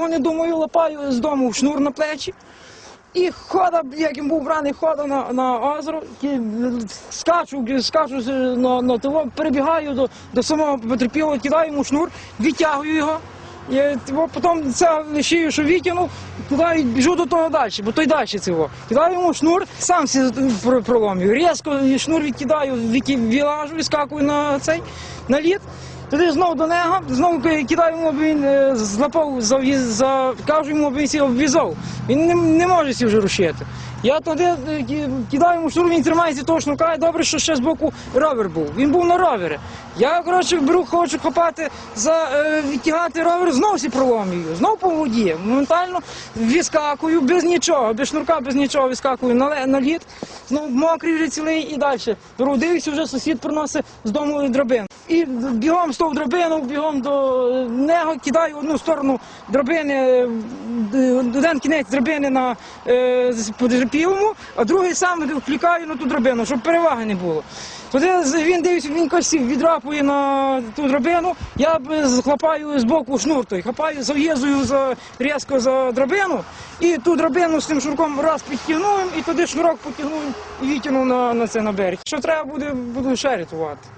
довго не думаю, лапаю з дому в шнур на плечі. І хода, як він був браний, хода на, на озеро, і скачу, скачу на, на того, перебігаю до, до самого потерпілого, кидаю йому шнур, відтягую його. І того, потім це шию, що витягнув, туди біжу до того далі, бо той далі цього. Кидаю йому шнур, сам проломлюю. Різко шнур відкидаю, віки- вилажу, відскакую на цей на лід. Тоді знову до нього, знову кидаю йому, він е, злапав, за, кажу йому, аби він сів обв'язав. Він не, не може сі вже рушити. Я тоді е, ки- кидаю йому шнур, він тримається того шнурка, і добре, що ще з боку ровер був. Він був на ровері. Я, коротше, беру, хочу хопати, за, е, відтягати ровер, знову сі проломлюю, знову по воді. Моментально відскакую, без нічого, без шнурка, без нічого відскакую на, ле- на лід, знову мокрий вже цілий і далі. Беру, вже сусід приносить з дому драбину. І бігом з того драбину, бігом до нього, кидаю одну сторону драбини, один кінець драбини на е, потерпілому, а другий сам вклікаю на ту драбину, щоб переваги не було. Тоді він дивиться, він косів відрапує на ту драбину, я хлопаю з боку шнур той, хапаю, зав'язую за, різко за драбину, і ту драбину з тим шнурком раз підтягнув, і туди шнурок потягнув і витягнув на, на це на берег. Що треба буде, буду ще рятувати.